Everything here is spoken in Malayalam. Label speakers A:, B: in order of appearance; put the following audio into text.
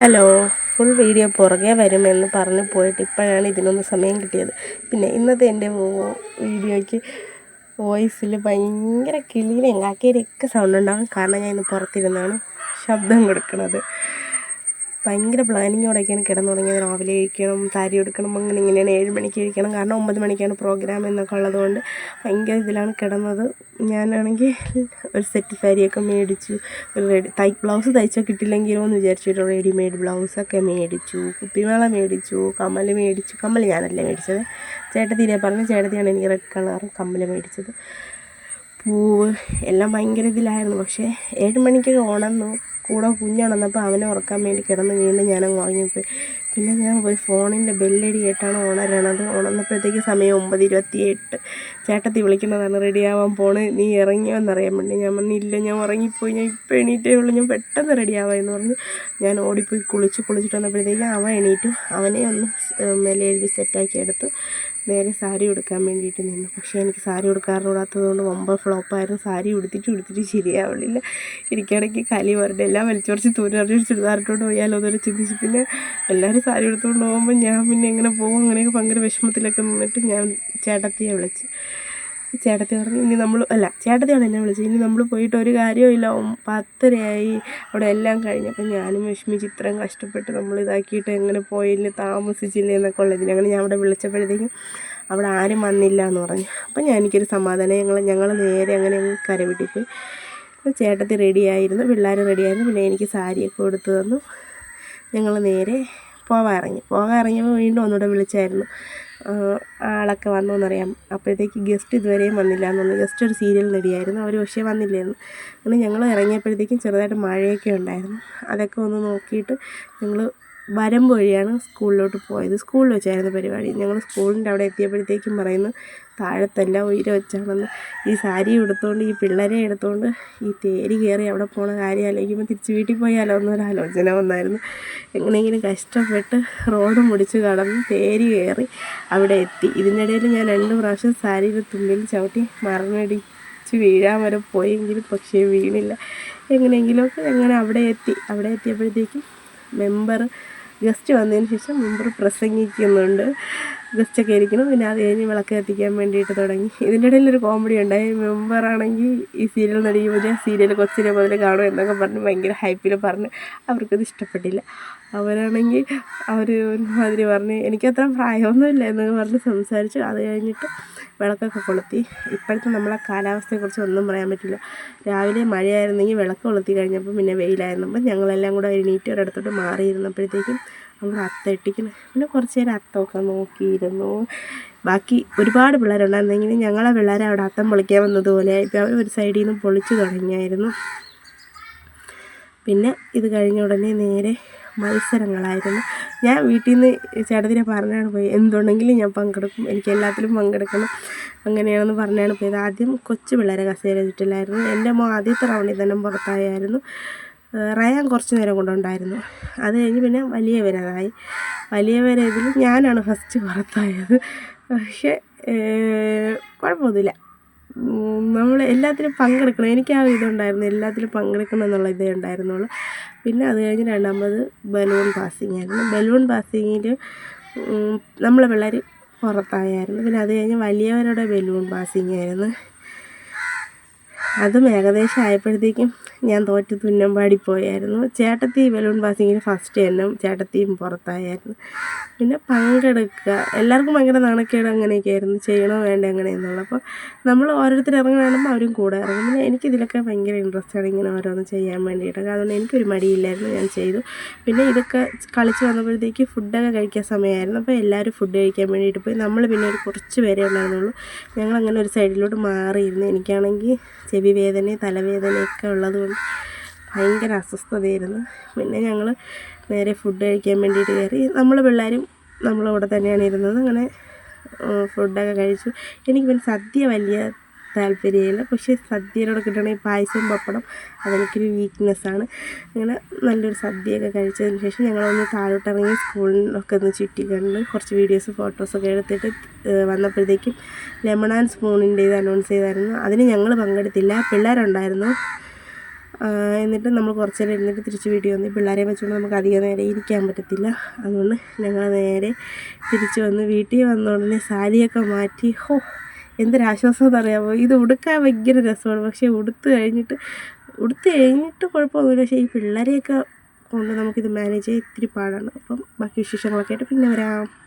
A: ഹലോ ഫുൾ വീഡിയോ പുറകെ വരുമെന്ന് പറഞ്ഞു പോയിട്ട് ഇപ്പോഴാണ് ഇതിനൊന്ന് സമയം കിട്ടിയത്. പിന്നെ ഇന്നത്തെ എന്റെ വീഡിയോയ്ക്ക് വോയിസിൽ ഭയങ്കര കിളിയിലെയും കാക്കയുടെയൊക്കെ സൗണ്ട് ഉണ്ടാകും കാരണം ഞാൻ ഇന്ന് പുറത്തിരുന്നാണ് ശബ്ദം കൊടുക്കുന്നത്. ഭയങ്കര പ്ലാനിങ്ങോടൊക്കെയാണ് കിടന്നുറങ്ങിയത്. രാവിലെ കഴിക്കണം സാരി എടുക്കണം അങ്ങനെ ഇങ്ങനെയാണ് ഏഴ് മണിക്ക് കഴിക്കണം കാരണം ഒമ്പത് മണിക്കാണ് പ്രോഗ്രാം എന്നൊക്കെ ഉള്ളതുകൊണ്ട് ഭയങ്കര ഇതിലാണ് കിടന്നത്. ഞാനാണെങ്കിൽ ഒരു സെറ്റ് സാരിയൊക്കെ മേടിച്ചു ഒരു റെഡി തൈ ബ്ലൗസ് തയ്ച്ചാൽ കിട്ടില്ലെങ്കിലോ എന്ന് വിചാരിച്ചു. ഒരു റെഡിമെയ്ഡ് ബ്ലൗസൊക്കെ മേടിച്ചു കുപ്പിമേള മേടിച്ചു കമ്മൽ മേടിച്ചു. കമ്മൽ ഞാനല്ല മേടിച്ചത്? ചേട്ടത്തിനെ പറഞ്ഞു ചേട്ടത്തിയാണ് എനിക്ക് റെഡ് കളർ കമ്മൽ മേടിച്ചത്. പൂവ് എല്ലാം ഭയങ്കര ഇതിലായിരുന്നു. പക്ഷേ ഏഴ് മണിക്ക് ഉണർന്നു. കൂടെ കുഞ്ഞുണർന്നപ്പോൾ അവനെ ഉറക്കാൻ വേണ്ടി കിടന്ന് വീണ്ടും ഞാനങ്ങ് ഉറങ്ങിപ്പോയി. പിന്നെ ഞാൻ പോയി ഫോണിന്റെ ബെല്ലടി കേട്ടാണ് ഉണരണത് ഉണർന്നപ്പോഴത്തേക്ക് സമയം ഒമ്പത് ഇരുപത്തി എട്ട് ചേട്ടത്തി വിളിക്കുന്നതാണ് റെഡിയാവാൻ പോണ്. നീ ഇറങ്ങിയോ എന്നറിയാൻ വേണ്ടി ഞാൻ പറഞ്ഞു ഇല്ല ഞാൻ ഉറങ്ങിപ്പോയി. ഞാൻ ഇപ്പോൾ എണീറ്റേ ഉള്ളൂ. ഞാൻ പെട്ടെന്ന് റെഡിയാവാം എന്ന് പറഞ്ഞു. ഞാൻ ഓടിപ്പോയി കുളിച്ച് കുളിച്ചിട്ട് വന്നപ്പോഴത്തേക്ക് അവൻ എണീറ്റു. അവനെ ഒന്ന് മേലെ എഴുതി സെറ്റാക്കി എടുത്തു. നേരെ സാരി ഉടുക്കാൻ വേണ്ടിയിട്ട് നിന്നു. പക്ഷേ എനിക്ക് സാരി ഉടുക്കാറിനോടാത്തത് കൊണ്ട് വമ്പ ഫ്ലോപ്പായിരുന്നു. സാരി ഉടുത്തിട്ട് ഉടുത്തിട്ട് ശരിയാവണില്ല. എനിക്കിടയ്ക്ക് കലി വരണ്ട എല്ലാം വലിച്ചുറച്ച് തൂരറിഞ്ഞ് ചുരിദാറിട്ടോണ്ട് പോയാലോ എന്നൊരു ചിന്തിച്ച് പിന്നെ എല്ലാവരും സാരി എടുത്തുകൊണ്ട് പോകുമ്പോൾ ഞാൻ പിന്നെ എങ്ങനെ പോകും? അങ്ങനെയൊക്കെ ഭയങ്കര വിഷമത്തിലൊക്കെ നിന്നിട്ട് ഞാൻ ചേട്ടത്തിയെ വിളിച്ച് ചേട്ടത്തി പറഞ്ഞു ഇനി നമ്മൾ അല്ല ചേട്ടത്തിയാണ് എന്നെ വിളിച്ചത്. ഇനി നമ്മൾ പോയിട്ട് ഒരു കാര്യമില്ല പത്തരയായി. അവിടെ എല്ലാം കഴിഞ്ഞു അപ്പം ഞാനും വിഷമിച്ച് ഇത്രയും കഷ്ടപ്പെട്ട് നമ്മൾ ഇതാക്കിയിട്ട് എങ്ങനെ പോയില്ല താമസിച്ചില്ല എന്നൊക്കെ ഉള്ളതിന് അങ്ങനെ ഞാൻ അവിടെ വിളിച്ചപ്പോഴത്തേക്കും അവിടെ ആരും വന്നില്ല എന്ന് പറഞ്ഞു. അപ്പം ഞാൻ എനിക്കൊരു സമാധാനം. ഞങ്ങൾ ഞങ്ങൾ നേരെ അങ്ങനെ കരവിട്ടി പോയി. ചേട്ടത്തി റെഡിയായിരുന്നു പിള്ളേർ റെഡിയായിരുന്നു പിന്നെ എനിക്ക് സാരിയൊക്കെ കൊടുത്തു തന്നു. ഞങ്ങൾ നേരെ പോകാൻ ഇറങ്ങി. പോകാൻ ഇറങ്ങിയപ്പോൾ വീണ്ടും ഒന്നുകൂടെ വിളിച്ചായിരുന്നു. ആളൊക്കെ വന്നു എന്നറിയാം അപ്പോഴത്തേക്ക് ഗസ്റ്റ് ഇതുവരെയും വന്നില്ല. എന്ന് പറഞ്ഞു ഗസ്റ്റ് ഒരു സീരിയൽ നടിയായിരുന്നു. അവർ പക്ഷേ വന്നില്ലായിരുന്നു. അങ്ങനെ ഞങ്ങൾ ഇറങ്ങിയപ്പോഴത്തേക്കും ചെറുതായിട്ട് മഴയൊക്കെ ഉണ്ടായിരുന്നു. അതൊക്കെ ഒന്ന് നോക്കിയിട്ട് ഞങ്ങൾ വരമ്പ് വഴിയാണ് സ്കൂളിലോട്ട് പോയത്. സ്കൂളിൽ വെച്ചായിരുന്നു പരിപാടി. ഞങ്ങൾ സ്കൂളിന്റെ അവിടെ എത്തിയപ്പോഴത്തേക്കും പറയുന്നു താഴത്തല്ല ഉയരം വെച്ചാണെന്ന്. ഈ സാരി എടുത്തുകൊണ്ട് ഈ പിള്ളേരെ എടുത്തുകൊണ്ട് ഈ തേരി കയറി അവിടെ പോണ കാര്യം ആലോചിക്കുമ്പോൾ തിരിച്ച് വീട്ടിൽ പോയാലോ എന്നൊരു ആലോചന വന്നായിരുന്നു. എങ്ങനെയെങ്കിലും കഷ്ടപ്പെട്ട് റോഡ് മുടിച്ച് കടന്ന് തേരി കയറി അവിടെ എത്തി. ഇതിനിടയിൽ ഞാൻ രണ്ട് പ്രാവശ്യം സാരിയുടെ തുമ്പിൽ ചവിട്ടി മറന്നടിച്ച് വീഴാൻ വരെ പോയെങ്കിലും പക്ഷേ വീണില്ല. എങ്ങനെയെങ്കിലുമൊക്കെ അങ്ങനെ അവിടെ എത്തി. അവിടെ എത്തിയപ്പോഴത്തേക്കും മെമ്പർ ഗസ്റ്റ് വന്നതിന് ശേഷം മെമ്പർ പ്രസംഗിക്കുന്നുണ്ട്. ഗസ്റ്റൊക്കെ ഇരിക്കണം പിന്നെ അത് കഴിഞ്ഞ് വിളക്ക് കത്തിക്കാൻ വേണ്ടിയിട്ട് തുടങ്ങി. ഇതിന്റെ ഇടയിൽ ഒരു കോമഡി ഉണ്ടായി. മെമ്പറാണെങ്കിൽ ഈ സീരിയൽ നടിക്കുമ്പോൾ സീരിയൽ കൊച്ചിനെ മുതൽ കാണും എന്നൊക്കെ പറഞ്ഞ് ഭയങ്കര ഹൈപ്പിൽ പറഞ്ഞ് അവർക്കത് ഇഷ്ടപ്പെട്ടില്ല. അവരാണെങ്കിൽ അവർ ഒരുമാതിരി പറഞ്ഞ് എനിക്കത്ര പ്രായമൊന്നുമില്ല എന്നൊക്കെ പറഞ്ഞ് സംസാരിച്ചു. അത് കഴിഞ്ഞിട്ട് വിളക്കൊക്കെ കൊളുത്തി. ഇപ്പോഴത്തെ നമ്മളെ കാലാവസ്ഥയെക്കുറിച്ച് ഒന്നും പറയാൻ പറ്റില്ല. രാവിലെ മഴയായിരുന്നെങ്കിൽ വിളക്ക് കൊളുത്തി കഴിഞ്ഞപ്പോൾ പിന്നെ വെയിലായിരുന്നു. അപ്പം ഞങ്ങളെല്ലാം കൂടെ എണീറ്റ് ഒരിടത്തോട്ട് മാറിയിരുന്നപ്പോഴത്തേക്കും നമ്മൾ അത്ത പിന്നെ കുറച്ച് നേരം അത്തമൊക്കെ നോക്കിയിരുന്നു. ബാക്കി ഒരുപാട് പിള്ളേരുണ്ടായിരുന്നെങ്കിലും ഞങ്ങളെ പിള്ളേരെ അവിടെ അത്തം പൊളിക്കാൻ വന്നതുപോലെ ഇപ്പോൾ അവർ ഒരു സൈഡിൽ നിന്ന് പൊളിച്ചു തുടങ്ങിയായിരുന്നു. പിന്നെ ഇത് കഴിഞ്ഞ ഉടനെ നേരെ മത്സരങ്ങളായിരുന്നു. ഞാൻ വീട്ടിൽ നിന്ന് ചേട്ടത്തിനെ പറഞ്ഞാണ് പോയി എന്തുണ്ടെങ്കിലും ഞാൻ പങ്കെടുക്കും. എനിക്ക് എല്ലാത്തിലും പങ്കെടുക്കണം. അങ്ങനെയാണെന്ന് പറഞ്ഞാണ് പോയത്. ആദ്യം കൊച്ചു പിള്ളേരെ കസേര ചുറ്റിലായിരുന്നു എന്റെ മോ ആദ്യത്തെ റൗണ്ടിൽ തന്നെ പുറത്തായായിരുന്നു. റയാൻ കുറച്ച് നേരം കൊണ്ടുണ്ടായിരുന്നു. അത് കഴിഞ്ഞ് പിന്നെ വലിയ വരതായി വലിയ ഇതിൽ ഞാനാണ് ഫസ്റ്റ് പുറത്തായത്. പക്ഷേ കുഴപ്പമൊന്നുമില്ല. നമ്മൾ എല്ലാത്തിലും പങ്കെടുക്കണം. എനിക്ക് ആ ഇതുണ്ടായിരുന്നു. എല്ലാത്തിലും പങ്കെടുക്കണം എന്നുള്ള ഇതേ ഉണ്ടായിരുന്നുള്ളൂ. പിന്നെ അത് കഴിഞ്ഞ് രണ്ടാമത് ബലൂൺ പാസിംഗ് ആയിരുന്നു. ബലൂൺ പാസിങ്ങിൽ നമ്മളെ പിള്ളേർ പുറത്തായായിരുന്നു. പിന്നെ അത് കഴിഞ്ഞ് വലിയവരുടെ ബലൂൺ പാസിംഗ് ആയിരുന്നു. അതും ഏകദേശം ആയപ്പോഴത്തേക്കും ഞാൻ തോറ്റ് തുന്നമ്പാടി പോയായിരുന്നു ചേട്ടത്തി ബലൂൺ പാസിങ്ങിന് ഫസ്റ്റ് തന്നെ ചേട്ടത്തിയും പുറത്തായായിരുന്നു. പിന്നെ പങ്കെടുക്കുക എല്ലാവർക്കും ഭയങ്കര നാണക്കേട് അങ്ങനെയൊക്കെ ആയിരുന്നു ചെയ്യണോ വേണ്ട എങ്ങനെയെന്നുള്ളത് അപ്പോൾ നമ്മൾ ഓരോരുത്തർ ഇറങ്ങി വേണമെങ്കിൽ അവരും കൂടെ ഇറങ്ങും. പിന്നെ എനിക്കിതിലൊക്കെ ഭയങ്കര ഇൻട്രസ്റ്റ് ആണ് ഇങ്ങനെ ഓരോന്ന് ചെയ്യാൻ വേണ്ടിയിട്ട്. അതുകൊണ്ട് എനിക്കൊരു മടിയില്ലായിരുന്നു ഞാൻ ചെയ്തു. പിന്നെ ഇതൊക്കെ കളിച്ച് വന്നപ്പോഴത്തേക്ക് ഫുഡൊക്കെ കഴിക്കാൻ സമയമായിരുന്നു. അപ്പോൾ എല്ലാവരും ഫുഡ് കഴിക്കാൻ വേണ്ടിയിട്ട് പോയി. നമ്മൾ പിന്നെ ഒരു കുറച്ച് പേരെ ഉണ്ടായിരുന്നുള്ളൂ. ഞങ്ങളങ്ങനെ ഒരു സൈഡിലോട്ട് മാറിയിരുന്നു. എനിക്കാണെങ്കിൽ ചെവി വേദനയും തലവേദനയൊക്കെ ഉള്ളതുകൊണ്ട് ഭയങ്കര അസ്വസ്ഥതയായിരുന്നു. പിന്നെ ഞങ്ങൾ നേരെ ഫുഡ് കഴിക്കാൻ വേണ്ടിയിട്ട് കയറി. നമ്മൾ പിള്ളേരും നമ്മളവിടെ തന്നെയാണ് ഇരുന്നത്. അങ്ങനെ ഫുഡൊക്കെ കഴിച്ചു. എനിക്ക് പിന്നെ സദ്യ വലിയ താല്പര്യമില്ല. പക്ഷേ സദ്യയിലൂടെ ഈ പായസം പപ്പടം അതെനിക്കൊരു വീക്ക്നെസ്സാണ് അങ്ങനെ നല്ലൊരു സദ്യയൊക്കെ കഴിച്ചതിന് ശേഷം ഞങ്ങളൊന്ന് താഴോട്ടിറങ്ങി സ്കൂളിനൊക്കെ ഒന്ന് ചുറ്റി കണ്ട് കുറച്ച് വീഡിയോസ് ഫോട്ടോസൊക്കെ എടുത്തിട്ട് വന്നപ്പോഴത്തേക്കും ലെമൺ ആൻഡ് സ്പൂണിന്റെ ഇത് അനൗൺസ് ചെയ്തായിരുന്നു. അതിന് ഞങ്ങൾ പങ്കെടുത്തില്ല. പിള്ളേരുണ്ടായിരുന്നു. എന്നിട്ട് നമ്മൾ കുറച്ച് നേരം ഇരുന്നിട്ട് തിരിച്ച് വീട്ടിൽ വന്നു പിള്ളേരെ വെച്ചുകൊണ്ട് നമുക്ക് അധികം നേരം ഇരിക്കാൻ പറ്റത്തില്ല. അതുകൊണ്ട് ഞങ്ങൾ നേരെ തിരിച്ച് വന്ന് വീട്ടിൽ വന്ന ഉടനെ സാരിയൊക്കെ മാറ്റി. ഹോ എന്തൊരാശ്വാസം എന്നറിയാമോ? ഇത് ഉടുക്കാൻ ഭയങ്കര രസമാണ്. പക്ഷേ ഉടുത്ത് കഴിഞ്ഞിട്ട് ഉടുത്ത് കഴിഞ്ഞിട്ട് കുഴപ്പമൊന്നുമില്ല. പക്ഷേ ഈ പിള്ളേരെയൊക്കെ കൊണ്ട് നമുക്കിത് മാനേജ് ചെയ്യാൻ ഇത്തിരി പാടാണ്. അപ്പം ബാക്കി വിശേഷങ്ങളൊക്കെ ആയിട്ട് പിന്നെ വരാം.